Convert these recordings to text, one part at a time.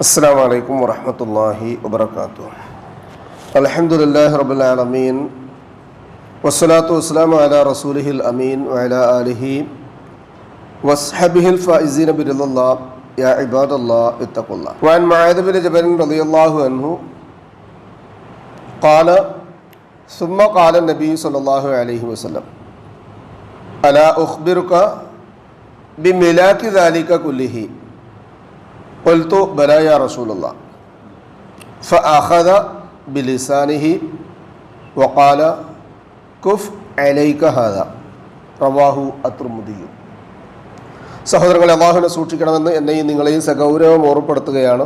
السلام عليكم ورحمة الله وبركاته الحمد لله رب العالمين والصلاة والسلام على رسوله الأمين وعلى آله وصحبه الفائزين برضا الله يا عباد الله اتقوا الله وعن معاذ بن جبل رضي الله عنه قال ثم قال النبي صلى الله عليه وسلم ألا أخبرك بملاك ذلك كله കൊൽത്തു ബലായ റസൂലുള്ള ഫഅഖദ بلسانه വഖാല കുഫ് അലൈക هذا. رواه الترمذي സഹോദരങ്ങളെ അള്ളാഹുവിനെ സൂക്ഷിക്കണമെന്ന് എന്നെയും നിങ്ങളെയും സഗൗരവം ഓർപ്പെടുത്തുകയാണ്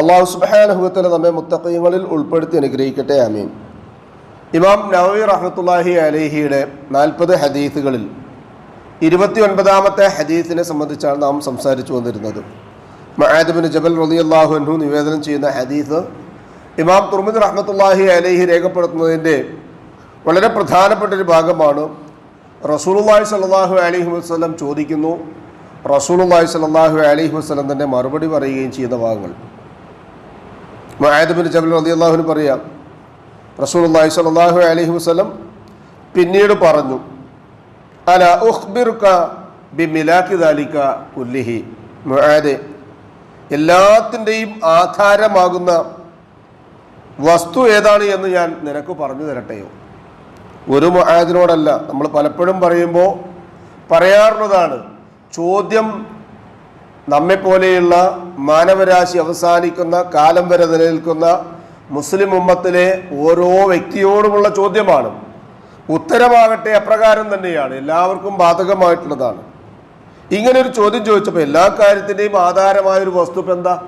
അള്ളാഹു സുബാനഹുബത്തിന് നമ്മെ മുത്തക്കയങ്ങളിൽ ഉൾപ്പെടുത്തി അനുഗ്രഹിക്കട്ടെ ആമീൻ. ഇമാം നവവി റഹ്മത്തുല്ലാഹി അലേഹിയുടെ നാൽപ്പത് ഹദീസുകളിൽ ഇരുപത്തി ഒൻപതാമത്തെ ഹദീസിനെ സംബന്ധിച്ചാണ് നാം സംസാരിച്ചു വന്നിരുന്നത്. മഹാദബിന് ജബൽ റലി അള്ളാഹു അൻഹു നിവേദനം ചെയ്യുന്ന ഹദീസ് ഇമാം തുർമിദ് റഹ്മത്തുല്ലാഹി അലഹി രേഖപ്പെടുത്തുന്നതിന്റെ വളരെ പ്രധാനപ്പെട്ട ഒരു ഭാഗമാണ്. റസൂലുള്ളാഹി സ്വല്ലല്ലാഹു അലൈഹി വസ്ലം ചോദിക്കുന്നു. റസൂലുള്ളാഹി സ്വല്ലല്ലാഹു അലൈഹി വസ്ലം തന്നെ മറുപടി പറയുകയും ചെയ്യുന്ന ഭാഗങ്ങൾ. മഹാദബിന് ജബൽ റലി അള്ളാഹുവിന് പറയാം റസൂലുള്ളാഹി സ്വല്ലല്ലാഹു അലൈഹി വസ്ലം പിന്നീട് പറഞ്ഞു അല ഉഖ്ബിറുക ബിമിലാക്കി ദാലിക ഉല്ലിഹി മുആദെ എല്ലാത്തിന്റെയും ആധാരമാകുന്ന വസ്തു ഏതാണ് എന്ന് ഞാൻ നിനക്ക് പറഞ്ഞു തരട്ടെയോ ഒരു മുആദിനോടല്ല നമ്മൾ പലപ്പോഴും പറയുമ്പോൾ പറയാറുള്ളതാണ് ചോദ്യം നമ്മെപ്പോലെയുള്ള മാനവരാശി അവസാനിക്കുന്ന കാലം വരെ നിലനിൽക്കുന്ന മുസ്ലിം ഉമ്മത്തിലെ ഓരോ വ്യക്തിയോടുമുള്ള ചോദ്യമാണ്. ഉത്തരമാകട്ടെ അപ്രകാരം തന്നെയാണ് എല്ലാവർക്കും ബാധകമായിട്ടുള്ളതാണ്. ഇങ്ങനെ ഒരു ചോദ്യം ചോദിച്ചപ്പോൾ എല്ലാ കാര്യത്തിന്റെയും ആധാരമായ ഒരു വസ്തു ഇപ്പം എന്താ?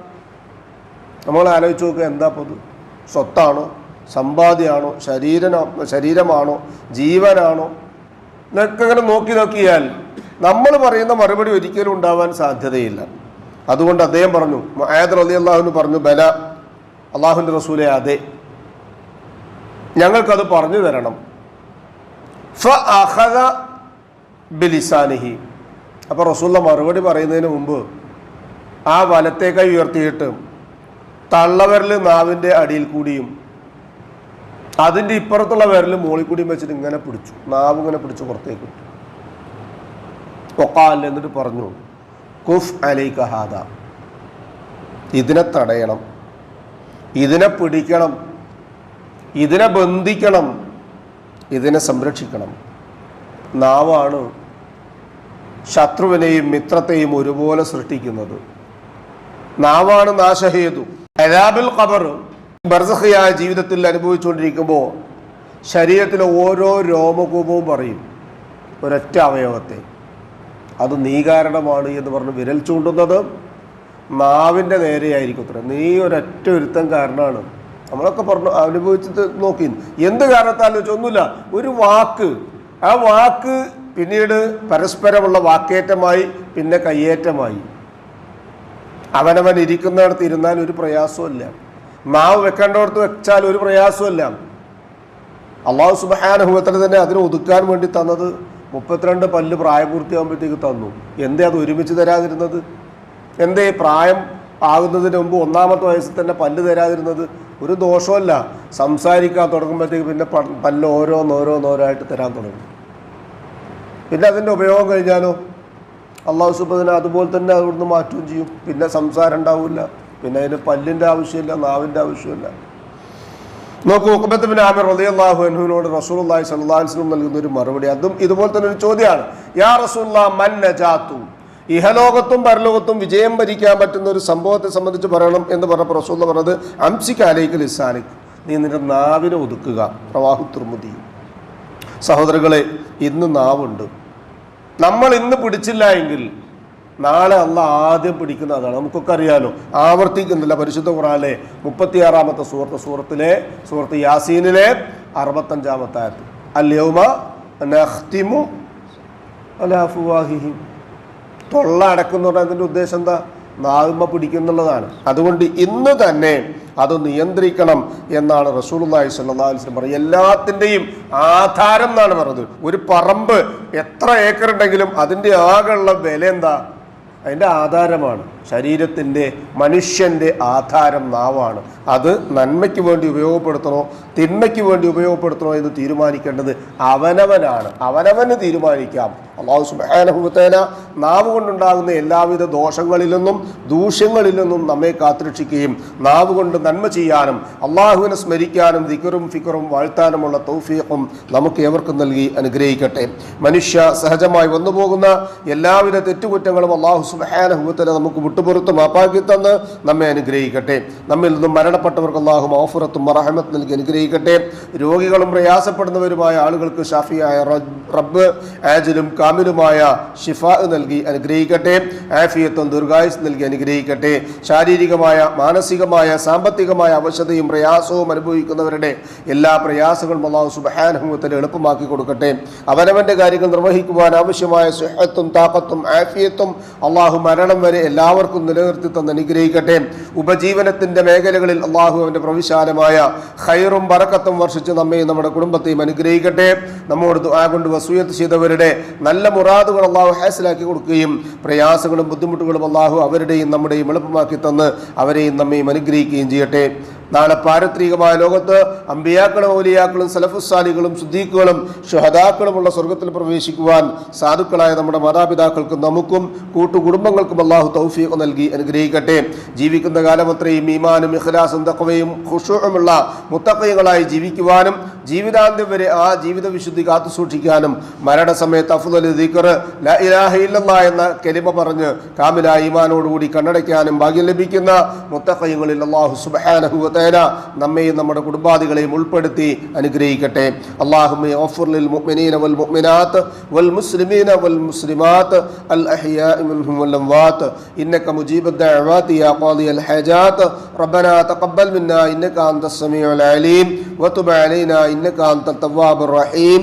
നമ്മൾ ആലോചിച്ച് നോക്കുക എന്താ പൊതു സ്വത്താണോ? സമ്പാദ്യമാണോ ശരീരനോ ശരീരമാണോ? ജീവനാണോ? എന്നൊക്കെ ഇങ്ങനെ നോക്കി നോക്കിയാൽ നമ്മൾ പറയുന്ന മറുപടി ഒരിക്കലും ഉണ്ടാവാൻ സാധ്യതയില്ല. അതുകൊണ്ട് അദ്ദേഹം പറഞ്ഞു ആയത് അലി അള്ളാഹുന് പറഞ്ഞു ബല അള്ളാഹുന്റെ റസൂലെ അതെ. ഞങ്ങൾക്കത് പറഞ്ഞു തരണം. ഫ അഹദ അപ്പോൾ റസൂള്ള മറുപടി പറയുന്നതിന് മുമ്പ് ആ വലത്തെ കൈ ഉയർത്തിയിട്ട് തള്ളവരൽ നാവിന്റെ അടിയിൽ കൂടിയും അതിന്റെ ഇപ്പുറത്തുള്ള വിരൽ മുകളിൽ കൂടിയും വെച്ചിട്ട് ഇങ്ങനെ പിടിച്ചു. നാവ് ഇങ്ങനെ പിടിച്ചു പുറത്തേക്ക് ഇട്ടു. എന്നിട്ട് പറഞ്ഞു കുഫ് അലൈക കഹാദ ഇതിനെ തടയണം. ഇതിനെ പിടിക്കണം. ഇതിനെ ബന്ധിക്കണം. ഇതിനെ സംരക്ഷിക്കണം. നാവാണ് ശത്രുവിനെയും മിത്രത്തെയും ഒരുപോലെ സൃഷ്ടിക്കുന്നത്. നാവാണ് നാശഹേതു. അരാബിൽ ഖബർ ബർസഹയായ ജീവിതത്തിൽ അനുഭവിച്ചുകൊണ്ടിരിക്കുമ്പോൾ ശരീരത്തിലെ ഓരോ രോമകൂപവും പറയും. ഒരൊറ്റ അവയവത്തെ. അത് നീ കാരണമാണ് എന്ന് പറഞ്ഞ് വിരൽ ചൂണ്ടുന്നത് നാവിന്റെ നേരെയായിരിക്കും അത്ര. നീ ഒരൊറ്റ ഒരുത്തം കാരണമാണ്. നമ്മളൊക്കെ പറഞ്ഞു അനുഭവിച്ചിട്ട് നോക്കി. എന്ത് കാരണത്താലും വെച്ചാൽ ഒന്നുമില്ല. ഒരു വാക്ക്. ആ വാക്ക് പിന്നീട് പരസ്പരമുള്ള വാക്കേറ്റമായി പിന്നെ കയ്യേറ്റമായി. അവനവൻ ഇരിക്കുന്നിടത്ത് ഇരുന്നാൽ ഒരു പ്രയാസമില്ല മാവ് വെക്കേണ്ടടുത്ത് വെച്ചാൽ ഒരു പ്രയാസമില്ല അള്ളാഹു സുബാനുഭവത്തിന് തന്നെ അതിനെ ഒതുക്കാൻ വേണ്ടി തന്നത് മുപ്പത്തിരണ്ട് പല്ല് പ്രായപൂർത്തിയാകുമ്പോഴത്തേക്ക് തന്നു. എന്തേ അത് ഒരുമിച്ച് തരാതിരുന്നത്? എന്തേ പ്രായം ആകുന്നതിന് മുമ്പ് ഒന്നാമത്തെ വയസ്സിൽ തന്നെ പല്ല് തരാതിരുന്നത്? ഒരു ദോഷമല്ല സംസാരിക്കാൻ തുടങ്ങുമ്പോഴത്തേക്ക് പിന്നെ പല്ല് ഓരോന്നോരോന്നോരോ ആയിട്ട് തരാൻ തുടങ്ങും. പിന്നെ അതിന്റെ ഉപയോഗം കഴിഞ്ഞാലോ? അള്ളാഹു സുബദിനെ അതുപോലെ തന്നെ അവിടുന്ന് മാറ്റുകയും ചെയ്യും. പിന്നെ സംസാരം ഉണ്ടാവില്ല. പിന്നെ അതിന് പല്ലിന്റെ ആവശ്യമില്ല നാവിന്റെ ആവശ്യമില്ല. നോക്കൂ ഉഖബത്ത് ബിൻ ആമിർ റളിയല്ലാഹു അള്ളാഹു സ്വല്ലല്ലാഹു അലൈഹി വസല്ലം നൽകുന്ന ഒരു മറുപടി. അതും ഇതുപോലെ തന്നെ ഒരു ചോദ്യമാണ്. യാ റസൂലുള്ളാഹ് മൻ നജാത്തു? ഇഹലോകത്തും പരലോകത്തും വിജയം ഭരിക്കാൻ പറ്റുന്ന ഒരു സംഭവത്തെ സംബന്ധിച്ച് പറയണം എന്ന് പറഞ്ഞപ്പോൾ റസൂൽ പറഞ്ഞത് അംസിക് അലൈക്ക് ലിസാനിക്. നീ നിന്റെ നാവിനെ ഒതുക്കുക. പ്രവാഹു തുർമുദി. സഹോദരങ്ങളെ ഇന്ന് നാവുണ്ട്. നമ്മൾ ഇന്ന് പിടിച്ചില്ല എങ്കിൽ നാളെ അല്ല ആദ്യം പിടിക്കുന്ന അതാണ്. നമുക്കൊക്കെ അറിയാലോ ആവർത്തിക്കുന്നില്ല പരിശുദ്ധ ഖുറാനിലെ മുപ്പത്തിയാറാമത്തെ സുഹൃത്ത് സൂറത്തിലെ സുഹൃത്ത് യാസീനിലെ അറുപത്തഞ്ചാമത്തെ ആയത്ത് അല്യൗമ നഖ്തിമു അലാ അഫ്വാഹിഹിം. തൊള്ള അടക്കുന്ന അതിന്റെ ഉദ്ദേശം എന്താ? നാവുമ്മ പിടിക്കുന്നുള്ളതാണ്. അതുകൊണ്ട് ഇന്ന് തന്നെ അത് നിയന്ത്രിക്കണം എന്നാണ് റസൂലുള്ളാഹി സ്വല്ലല്ലാഹു അലൈഹി വസല്ലം പറയുന്നത് എല്ലാത്തിന്റെയും ആധാരം എന്നാണ് പറഞ്ഞത്. ഒരു പറമ്പ് എത്ര ഏക്കർ ഉണ്ടെങ്കിലും അതിന്റെ ആകെയുള്ള വില എന്താ? അതിന്റെ ആധാരമാണ്. ശരീരത്തിന്റെ മനുഷ്യന്റെ ആധാരം നാവാണ്. അത് നന്മയ്ക്ക് വേണ്ടി ഉപയോഗപ്പെടുത്തണോ തിന്മയ്ക്ക് വേണ്ടി ഉപയോഗപ്പെടുത്തണോ എന്ന് തീരുമാനിക്കേണ്ടത് അവനവനാണ്. അവനവന് തീരുമാനിക്കാം. അള്ളാഹു സുബാനഹുബത്തേന നാവ് കൊണ്ടുണ്ടാകുന്ന എല്ലാവിധ ദോഷങ്ങളിൽ നിന്നും ദൂഷ്യങ്ങളിൽ നിന്നും നമ്മെ കാത്തുരക്ഷിക്കുകയും നാവ് കൊണ്ട് നന്മ ചെയ്യാനും അള്ളാഹുവിനെ സ്മരിക്കാനും ദിക്കറും ഫിക്കറും വാഴ്ത്താനുമുള്ള തൗഫീഖും നമുക്ക് ഏവർക്കും നൽകി അനുഗ്രഹിക്കട്ടെ. മനുഷ്യ സഹജമായി വന്നുപോകുന്ന എല്ലാവിധ തെറ്റുകുറ്റങ്ങളും അള്ളാഹു സുബാനഹുബത്തേന നമുക്ക് വിട്ടുപുറത്ത് മാപ്പാക്കി തന്ന് നമ്മെ അനുഗ്രഹിക്കട്ടെ. നമ്മിൽ നിന്നും മരണപ്പെട്ടവർക്ക് അള്ളാഹു മൗഫുറത്തും മറഹമത്ത് നൽകി അനുഗ്രഹിക്കട്ടെ. രോഗികളും പ്രയാസപ്പെടുന്നവരുമായ ആളുകൾക്ക് ഷാഫിയായ റബ്ബ് ആജിലും കാമിലുമായ ഷിഫ നൽകി അനുഗ്രഹിക്കട്ടെ. ആഫിയത്തും ദീർഘായുസ് നൽകി അനുഗ്രഹിക്കട്ടെ. ശാരീരികമായ മാനസികമായ സാമ്പത്തികമായ അവശതയും പ്രയാസവും അനുഭവിക്കുന്നവരുടെ എല്ലാ പ്രയാസങ്ങളും അള്ളാഹു സുബാനുഭവത്തിൽ എളുപ്പമാക്കി കൊടുക്കട്ടെ. അവനവന്റെ കാര്യങ്ങൾ നിർവഹിക്കുവാൻ ആവശ്യമായ സുഹത്തും താപത്തും ആഫിയത്തും അള്ളാഹു മരണം വരെ എല്ലാവർക്കും നിലനിർത്തി തന്ന് അനുഗ്രഹിക്കട്ടെ. ഉപജീവനത്തിന്റെ മേഖലകളിൽ അള്ളാഹു അവന്റെ പ്രവിശാലമായ ഹൈറും പറക്കത്തും വർഷിച്ച് നമ്മയും നമ്മുടെ കുടുംബത്തെയും അനുഗ്രഹിക്കട്ടെ. നമ്മോട് ദുആ കൊണ്ട് വസൂയത്ത് ചെയ്തവരുടെ നല്ല മുറാദുകൾ അള്ളാഹു ഹാസിലാക്കി കൊടുക്കുകയും പ്രയാസങ്ങളും ബുദ്ധിമുട്ടുകളും അള്ളാഹു അവരുടെയും നമ്മുടെയും എളുപ്പമാക്കി തന്ന് അവരെയും നമ്മയും അനുഗ്രഹിക്കുകയും ചെയ്യട്ടെ. നാളെ പാരത്രികമായ ലോകത്ത് അമ്പിയാക്കളും ഔലിയാക്കളും സലഫുസാലികളും സുദ്ദീഖുകളും ഷുഹദാക്കളുമുള്ള സ്വർഗത്തിൽ പ്രവേശിക്കുവാൻ സാധുക്കളായ നമ്മുടെ മാതാപിതാക്കൾക്കും നമുക്കും കൂട്ടുകുടുംബങ്ങൾക്കും അള്ളാഹു തൗഫീഖ് നൽകി അനുഗ്രഹിക്കട്ടെ. ജീവിക്കുന്ന കാലം അത്രയും ഈമാനും ഇഖ്ലാസും തക്കവയും ഖുഷുമുള്ള മുത്തക്കൈകളായി ജീവിക്കുവാനും ജീവിതാന്ത്യം വരെ ആ ജീവിത വിശുദ്ധി കാത്തു സൂക്ഷിക്കാനും മരണസമയത്ത് അഫുദൽ ദിക്കർ ലാ ഇലാഹ എന്ന കെലിമ പറഞ്ഞ് കാമില ഈമാനോടുകൂടി കണ്ണടയ്ക്കാനും ഭാഗ്യം ലഭിക്കുന്ന മുത്തക്കൈകളിൽ അള്ളാഹു സുബ്ഹാനഹു താല നമ്മെയും നമ്മുടെ കുടുംബാദികളെയും ഉൾപ്പെടുത്തി അനുഗ്രഹിക്കട്ടെ. അള്ളാഹുമെ മുഅ്മിനീന വൽ മുഅ്മിനാത്ത് വൽ മുസ്ലിമീന വൽ മുസ്ലിമാത്ത് അൽ വൽ ഇന്നക യാ അൽ റബ്ബനാ തഖബ്ബൽ മിന്നാ ഇന്നക സമീഉൽ അലീം. അലൈനാ ഇന്നക റഹീം.